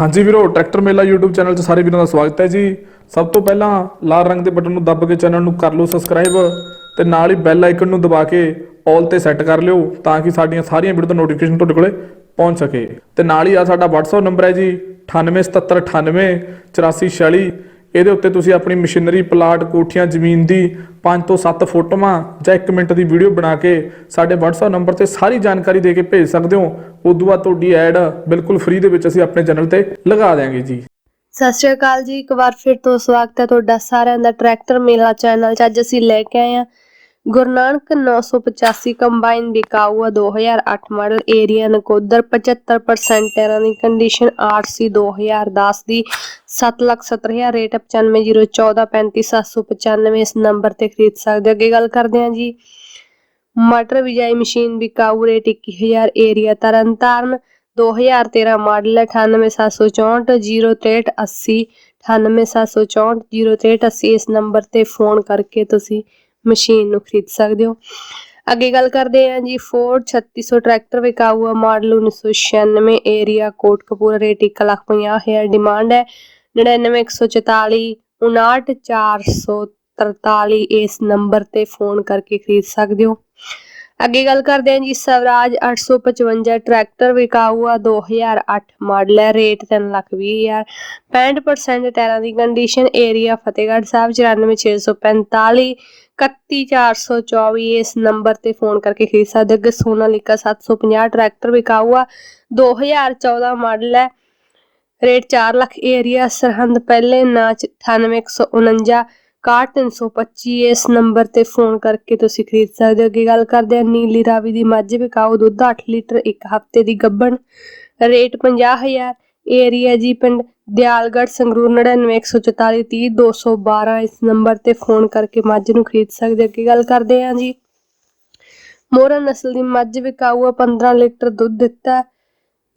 ਹਾਂਜੀ ਵੀਰੋ, ਟਰੈਕਟਰ ਮੇਲਾ YouTube ਚੈਨਲ 'ਚ ਸਾਰੇ ਵੀਰਾਂ ਦਾ ਸਵਾਗਤ ਹੈ ਜੀ। ਸਭ ਤੋਂ ਪਹਿਲਾਂ ਲਾਲ ਰੰਗ ਦੇ ਬਟਨ ਨੂੰ ਦੱਬ ਕੇ ਚੈਨਲ ਨੂੰ ਕਰ ਲਓ ਸਬਸਕ੍ਰਾਈਬ ਤੇ ਨਾਲ ਹੀ ਬੈਲ ਆਈਕਨ ਨੂੰ ਦਬਾ ਕੇ 올 ਤੇ ਸੈੱਟ ਕਰ ਲਿਓ ਤਾਂ ਕਿ ਸਾਡੀਆਂ ਸਾਰੀਆਂ ਵੀਡੀਓ ਦਾ ਨੋਟੀਫਿਕੇਸ਼ਨ ਤੁਹਾਡੇ ਕੋਲੇ ਪਹੁੰਚ ਸਕੇ। ਤੇ ਨਾਲ ਹੀ ਆ ਸਾਡਾ WhatsApp ਨੰਬਰ ਹੈ ਜੀ 9877988446 ਇਹਦੇ ਉੱਤੇ ਤੁਸੀਂ ਆਪਣੀ ਮਸ਼ੀਨਰੀ, ਪਲਾਟ, ਕੋਠੀਆਂ, ਜ਼ਮੀਨ ਦੀ 5 ਤੋਂ 7 ਫੋਟੋਆਂ ਜਾਂ 1 ਮਿੰਟ ਦੀ ਵੀਡੀਓ ਬਣਾ ਕੇ ਸਾਡੇ WhatsApp ਨੰਬਰ ਤੇ ਸਾਰੀ ਜਾਣਕਾਰੀ ਦੇ ਕੇ ਭੇਜ ਸਕਦੇ ਹੋ। ਉਦੋਂ ਬਾਅਦ ਤੁਹਾਡੀ ਐਡ ਬਿਲਕੁਲ ਫ੍ਰੀ ਦੇ ਵਿੱਚ ਅਸੀਂ ਆਪਣੇ ਚੈਨਲ ਤੇ ਲਗਾ ਦਿਆਂਗੇ ਜੀ। ਸਤਿ ਸ਼੍ਰੀ ਅਕਾਲ ਜੀ, ਇੱਕ ਵਾਰ ਫਿਰ ਤੋਂ ਸਵਾਗਤ ਹੈ ਤੁਹਾਡਾ ਸਾਰਿਆਂ ਦਾ ਟਰੈਕਟਰ ਮੇਲਾ ਚੈਨਲ 'ਚ। ਅੱਜ ਅਸੀਂ ਲੈ ਕੇ ਆਏ ਹਾਂ ਗੁਰੂ ਨਾਨਕ 985 ਕੰਬਾਈਨ ਵਿਕਾਊ ਆ 2008 ਮਾਡਲ ਏਰੀਆ ਨਕੋਦਰ 75% ਟਾਇਰਾਂ ਦੀ ਕੰਡੀਸ਼ਨ ਆਰਸੀ 2010 ਦੀ 770000 ਰੇਟ 9501435795 ਇਸ ਨੰਬਰ ਤੇ ਖਰੀਦ ਸਕਦੇ ਹੋ। ਅੱਗੇ ਗੱਲ ਕਰਦੇ ਹਾਂ ਜੀ। ਮਟਰ ਬਿਜਾਈ ਮਸ਼ੀਨ ਵਿਕਾਊ ਰੇਟ 21000 ਏਰੀਆ ਤਰਨਤਾਰਨ 2013 ਮਾਡਲ ਹੈ 98764 06380 98764 06380 ਇਸ ਨੰਬਰ ਤੇ ਫੋਨ ਕਰਕੇ ਤੁਸੀਂ ਮਸ਼ੀਨ ਨੂੰ ਖਰੀਦ ਸਕਦੇ ਹੋ। ਅੱਗੇ ਗੱਲ ਕਰਦੇ ਹਾਂ ਜੀ ਫੋਰਡ 3600 ਟਰੈਕਟਰ ਵਿਕਾਊ ਹੈ model 1996 area Kotkapura rate 150000 demand ਹੈ 99144 59443 ਇਸ ਨੰਬਰ ਤੇ ਫੋਨ ਕਰਕੇ ਖਰੀਦ ਸਕਦੇ ਹੋ। ਅੱਗੇ ਗੱਲ ਕਰਦੇ ਹਾਂ ਜੀ, ਸਵਰਾਜ 855 ਟਰੈਕਟਰ ਵਿਕਾਊ 2008 ਮਾਡਲ ਹੈ, ਰੇਟ 320000 65% ਟਾਇਰਾਂ ਦੀ ਕੰਡੀਸ਼ਨ ਏਰੀਆ ਫਤਿਹਗੜ੍ਹ ਸਾਹਿਬ 94645 31424 ਇਸ ਨੰਬਰ ਤੇ ਫੋਨ ਕਰਕੇ ਖਰੀਦ ਸਕਦੇ ਹੋ। ਅੱਗੇ ਸੋਨਾਲੀਕਾ 750 ਟਰੈਕਟਰ ਵਿਕਾਊ ਆ 2014 ਮਾਡਲ ਹੈ। ਰੇਟ 4 ਲੱਖ ਏਰੀਆ ਸਰਹੰਦ ਪਹਿਲੇ ਨਾਚ 98149 61325 ਇਸ ਨੰਬਰ ਤੇ ਫੋਨ ਕਰਕੇ ਤੁਸੀਂ ਖਰੀਦ ਸਕਦੇ ਹੋ। ਅੱਗੇ ਗੱਲ ਕਰਦੇ ਹਾਂ, ਨੀਲੀ ਰਾਵੀ ਦੀ ਮੱਝ ਵਿਕਾਓ ਦੁੱਧ 8 ਲੀਟਰ ਇੱਕ ਹਫ਼ਤੇ ਦੀ ਗੱਭਣ। ਰੇਟ 50000 ਏਰੀਆ ਜੀ ਪਿੰਡ ਦਿਆਲਗੜ੍ਹ, ਸੰਗਰੂਰ 9914430212 ਇਸ ਨੰਬਰ ਤੇ ਫੋਨ ਕਰਕੇ ਮੱਝ ਨੂੰ ਖਰੀਦ ਸਕਦੇ ਹੋ। ਅੱਗੇ ਗੱਲ ਕਰਦੇ ਹਾਂ ਜੀ। ਮੋਹਰਾ ਨਸਲ ਦੀ ਮੱਝ ਵਿਕਾਊ ਆ 15 ਲੀਟਰ ਦੁੱਧ ਦਿੱਤਾ।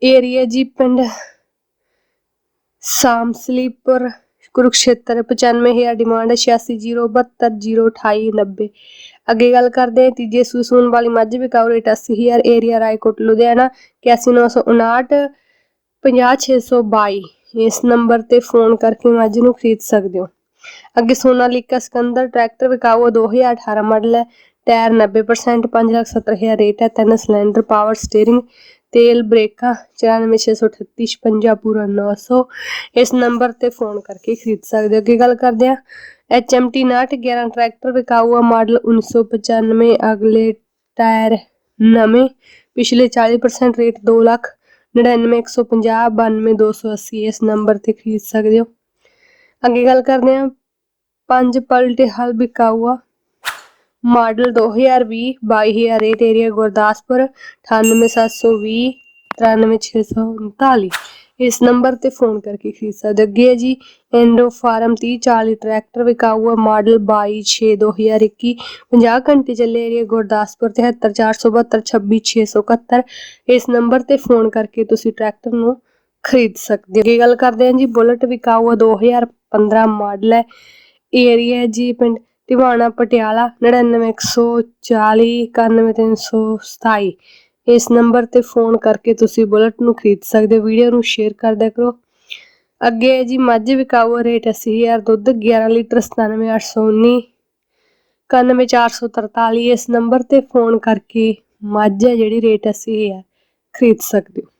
ਏਰੀਆ ਜੀ ਪਿੰਡ ਸ਼ਾਮਸਲੀਪੁਰ ਕੁਰੂਕਸ਼ੇਤਰ 95000 ਡਿਮਾਂਡ ਹੈ 8607202890 ਅੱਗੇ ਗੱਲ ਕਰਦੇ ਹਾਂ ਤੀਜੇ ਸੂਸੂਨ ਵਾਲੀ ਮੱਝ ਵਿਕਾਊ ਰੇਟ 80000 ਏਰੀਆ ਰਾਏਕੋਟ, ਲੁਧਿਆਣਾ 81959 50622 ਇਸ ਨੰਬਰ ਤੇ ਫੋਨ ਕਰਕੇ ਮੱਝ ਨੂੰ ਖਰੀਦ ਸਕਦੇ ਹੋ। ਅੱਗੇ ਸੋਨਾਲੀਕਾ ਸਿਕੰਦਰ, ਟਰੈਕਟਰ ਵਿਕਾਊ ਆ 2018 ਮਾਡਲ ਹੈ, ਟਾਇਰ 90% 570000 ਰੇਟ ਹੈ, ਤਿੰਨ ਸਿਲੰਡਰ ਪਾਵਰ ਸਟੀਅਰਿੰਗ ਤੇਲ ਬ੍ਰੇਕਾਂ 946336 ਪੂਰਾ 900 ਇਸ ਨੰਬਰ ਤੇ ਫੋਨ ਕਰਕੇ ਖਰੀਦ ਸਕਦੇ ਹੋ। ਅੱਗੇ ਗੱਲ ਕਰਦੇ ਆ HMT 911 ਟਰੈਕਟਰ ਵਿਕਾਊ ਆ ਮਾਡਲ 1995 ਅਗਲੇ ਟਾਇਰ ਨਵੇਂ। ਪਿਛਲੇ 40% ਰੇਟ 2 ਲੱਖ 99150 92280 ਇਸ ਨੰਬਰ ਤੇ ਖਰੀਦ ਸਕਦੇ ਹੋ। ਅੱਗੇ ਗੱਲ ਕਰਦੇ ਆ ਪੰਜ ਪਲਟੇ ਹਲ ਵਿਕਾਊ ਆ ਮਾਡਲ 2020 22000 ਰੇਟ ਏਰੀਆ ਗੁਰਦਾਸਪੁਰ 98720 93639 ਇਸ ਨੰਬਰ ਤੇ ਫੋਨ ਕਰਕੇ ਖਰੀਦ ਸਕਦੇ ਹੋ। ਅੱਗੇ ਹੈ ਜੀ ਐਂਡੋ ਫਾਰਮ 3040 ਟਰੈਕਟਰ ਵਿਕਾਊ ਹੈ, ਮਾਡਲ 22 2021 50 ਘੰਟੇ ਚੱਲੇ ਏਰੀਆ ਗੁਰਦਾਸਪੁਰ 7347262671 ਇਸ ਨੰਬਰ ਤੇ ਫੋਨ ਕਰਕੇ ਤੁਸੀਂ ਟਰੈਕਟਰ ਨੂੰ ਖਰੀਦ ਸਕਦੇ ਹੋ। ਅੱਗੇ ਗੱਲ ਕਰਦੇ ਹਾਂ ਜੀ, ਬੁਲਟ ਵਿਕਾਊ ਹੈ 2015 ਮਾਡਲ ਹੈ। ਏਰੀਆ ਜੀ, ਪਿੰਡ ਟਿਵਾਣਾ ਪਟਿਆਲਾ 99140 91327 ਇਸ ਨੰਬਰ ਤੇ ਫੋਨ ਕਰਕੇ ਤੁਸੀਂ ਬੁਲਟ ਨੂੰ ਖਰੀਦ ਸਕਦੇ ਹੋ, ਵੀਡੀਓ ਨੂੰ ਸ਼ੇਅਰ ਕਰਦਿਆ ਕਰੋ। ਅੱਗੇ ਹੈ ਜੀ, ਮੱਝ ਵਿਕਾਊ ਰੇਟ 80000 ਦੁੱਧ 11 ਲੀਟਰ 97819 91443 ਇਸ ਨੰਬਰ ਤੇ ਫੋਨ ਕਰਕੇ ਮੱਝ ਹੈ ਜਿਹੜੀ ਰੇਟ 80000 ਖਰੀਦ ਸਕਦੇ ਹੋ।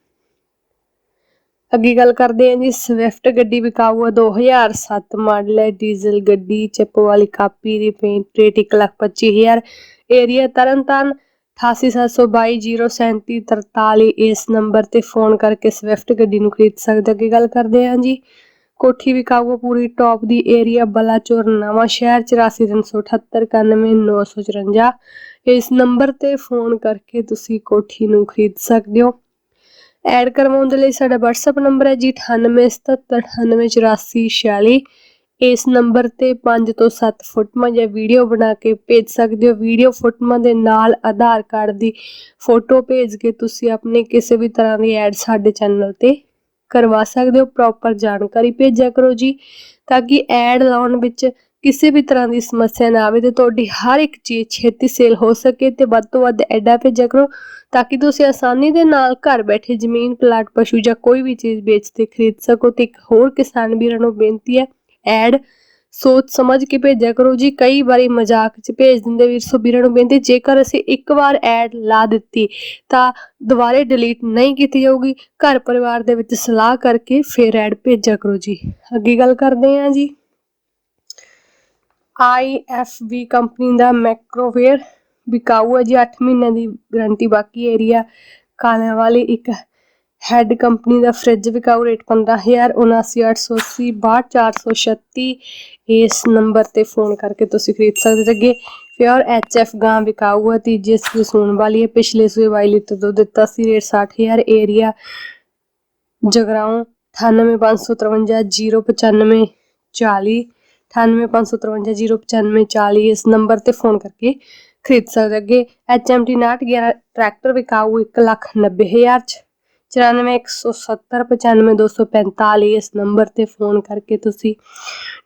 ਅੱਗੇ ਗੱਲ ਕਰਦੇ ਹਾਂ ਜੀ ਸਵਿਫਟ ਗੱਡੀ ਵਿਕਾਊ ਹੈ 2007 ਮਾਡਲ ਹੈ ਡੀਜ਼ਲ ਗੱਡੀ ਚਿੱਪ ਵਾਲੀ ਕਾਪੀ ਦੀ ਪੇਂਟ ਰੇਟ 125000 ਏਰੀਆ ਤਰਨਤਾਰਨ 8872203743 ਇਸ ਨੰਬਰ ਤੇ ਫੋਨ ਕਰਕੇ ਸਵਿਫਟ ਗੱਡੀ ਨੂੰ ਖਰੀਦ ਸਕਦੇ ਹੋ। ਅੱਗੇ ਗੱਲ ਕਰਦੇ ਹਾਂ ਜੀ, ਕੋਠੀ ਵਿਕਾਊ ਪੂਰੀ ਟੌਪ ਦੀ ਏਰੀਆ ਬਲਾਚੌਰ, ਨਵਾਂ ਸ਼ਹਿਰ 8437899954 ਇਸ ਨੰਬਰ ਤੇ ਫੋਨ ਕਰਕੇ ਤੁਸੀਂ ਕੋਠੀ ਨੂੰ ਖਰੀਦ ਸਕਦੇ ਹੋ ਐਡ ਕਰਵਾਉਣ ਦੇ ਲਈ ਸਾਡਾ WhatsApp ਨੰਬਰ ਹੈ ਜੀ 9877988446 ਇਸ ਨੰਬਰ ਤੇ 5 ਤੋਂ 7 ਫੋਟੋਆਂ ਜਾਂ ਵੀਡੀਓ ਬਣਾ ਕੇ ਭੇਜ ਸਕਦੇ ਹੋ। ਵੀਡੀਓ ਫੋਟੋਆਂ ਦੇ ਨਾਲ ਆਧਾਰ ਕਾਰਡ ਦੀ ਫੋਟੋ ਭੇਜ ਕੇ ਤੁਸੀਂ ਆਪਣੇ ਕਿਸੇ ਵੀ ਤਰ੍ਹਾਂ ਦੀ ਐਡ ਸਾਡੇ ਚੈਨਲ ਤੇ ਕਰਵਾ ਸਕਦੇ ਹੋ। ਪ੍ਰੋਪਰ ਜਾਣਕਾਰੀ ਭੇਜਿਆ ਕਰੋ ਜੀ, ਤਾਂ ਕਿ ਐਡ ਲਾਉਣ ਵਿੱਚ ਕਿਸੇ ਵੀ ਤਰ੍ਹਾਂ ਦੀ ਸਮੱਸਿਆ ਨਾ ਆਵੇ ਤੇ ਤੁਹਾਡੀ ਹਰ ਇੱਕ ਚੀਜ਼ ਛੇਤੀ ਸੇਲ ਹੋ ਸਕੇ ਤੇ ਵੱਧ ਤੋਂ ਵੱਧ ਐਡਾ ਭੇਜਿਆ ਕਰੋ ਤਾਂ ਕਿ ਤੁਸੀਂ ਆਸਾਨੀ ਦੇ ਨਾਲ ਘਰ ਬੈਠੇ ਜ਼ਮੀਨ, ਪਲਾਟ, ਪਸ਼ੂ ਜਾਂ ਕੋਈ ਵੀ ਚੀਜ਼ ਵੇਚ ਤੇ ਖਰੀਦ ਸਕੋ ਤੇ ਇੱਕ ਹੋਰ ਕਿਸਾਨ ਵੀਰਾਂ ਨੂੰ ਬੇਨਤੀ ਹੈ, ਐਡ ਸੋਚ ਸਮਝ ਕੇ ਭੇਜਿਆ ਕਰੋ। ਜੀ, ਕਈ ਵਾਰੀ ਮਜ਼ਾਕ 'ਚ ਭੇਜ ਦਿੰਦੇ ਵੀਰ ਸੋ ਵੀਰਾਂ ਨੂੰ ਬੇਨਤੀ, ਜੇਕਰ ਅਸੀਂ ਇੱਕ ਵਾਰ ਐਡ ਲਾ ਦਿੱਤੀ ਤਾਂ ਦੁਬਾਰੇ ਡਿਲੀਟ ਨਹੀਂ ਕੀਤੀ ਜਾਊਗੀ। ਘਰ ਪਰਿਵਾਰ ਦੇ ਵਿੱਚ ਸਲਾਹ ਕਰਕੇ ਫਿਰ ਐਡ ਭੇਜਿਆ ਕਰੋ ਜੀ। ਅੱਗੇ ਗੱਲ ਕਰਦੇ ਹਾਂ ਜੀ। IFV ਕੰਪਨੀ ਦਾ ਮੈਕਰੋਵੇਅਰ ਵਿਕਾਊ ਹੈ ਜੀ 8 ਮਹੀਨਿਆਂ ਦੀ ਗਾਰੰਟੀ ਬਾਕੀ ਏਰੀਆ ਕਾਲਿਆਂ ਵਾਲੀ ਇੱਕ ਹੈਡ ਕੰਪਨੀ ਦਾ ਫ੍ਰਿਜ ਵਿਕਾਊ, ਰੇਟ 15000 79880 62436 ਇਸ ਨੰਬਰ ਤੇ ਫੋਨ ਕਰਕੇ ਤੁਸੀਂ ਖਰੀਦ ਸਕਦੇ ਹੋ। ਅੱਗੇ ਪਿਓਰ ਐਚਐਫ ਗਾਂ ਵਿਕਾਊ ਹੈ, ਤੀਜੇ ਸੂਏ ਸੂਣ ਵਾਲੀ ਹੈ, ਪਿਛਲੇ ਸੂਏ 22 ਲੀਟਰ ਦੁੱਧ ਦਿੱਤਾ ਸੀ, ਰੇਟ 60000 ਏਰੀਆ ਜਗਰਾਉਂ 98553 095 40 9855059095 ਇਸ ਨੰਬਰ ਤੇ ਫੋਨ ਕਰਕੇ ਖਰੀਦ ਸਕਦੇ ਹੋ। ਅੱਗੇ HMT 911 ਟਰੈਕਟਰ ਵਿਕਾਊ 190000 ਚ 9417095245 ਇਸ ਨੰਬਰ ਤੇ ਫੋਨ ਕਰਕੇ ਤੁਸੀਂ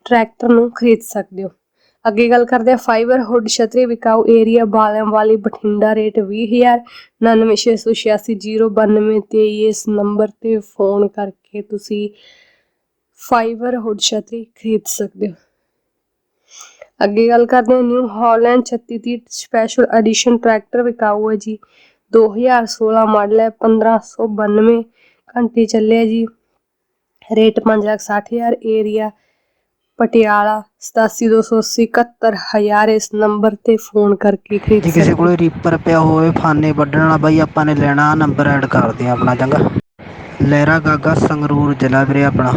ਟਰੈਕਟਰ ਨੂੰ ਖਰੀਦ ਸਕਦੇ ਹੋ ਅੱਗੇ ਗੱਲ ਕਰਦੇ ਆ ਫਾਈਬਰ ਹੁੱਡ ਛਤਰੀ ਵਿਕਾਊ ਏਰੀਆ ਬਾਲਿਆਂ ਵਾਲੀ ਬਠਿੰਡਾ ਰੇਟ 20000 9968809223 ਇਸ ਨੰਬਰ ਤੇ ਫੋਨ ਕਰਕੇ ਤੁਸੀਂ ਫਾਈਬਰ ਹੁੱਡ ਛਤਰੀ ਖਰੀਦ ਸਕਦੇ ਹੋ ਅੱਗੇ ਗੱਲ ਕਰਦੇ ਹਾਂ New Holland 3630 special edition tractor ਵਿਕਾਊ ਹੈ ਜੀ। 2016 ਮਾਡਲ ਹੈ 1592 ਘੰਟੇ ਚੱਲਿਆ ਜੀ। ਰੇਟ 560000 ਏਰੀਆ ਪਟਿਆਲਾ 87280 71000 ਇਸ ਨੰਬਰ ਤੇ ਫੋਨ ਕਰਕੇ ਖਰੀਦ ਕਿਸੇ ਸਕਦੇ ਹੋ। ਕੋਲੇ ਰੀਪਰ ਪਿਆ ਹੋਵੇ ਫਾਨੇ ਵੱਢਣ ਵਾਲਾ ਬਾਈ ਆਪਾਂ ਨੇ ਲੈਣਾ ਨੰਬਰ ਐਡ ਕਰਦੇ ਆ ਆਪਣਾ ਚੰਗਾ। ਲਹਿਰਾ ਗਾਗਾ ਸੰਗਰੂਰ ਜ਼ਿਲ੍ਹਾ ਵੀਰੇ ਆਪਣਾ।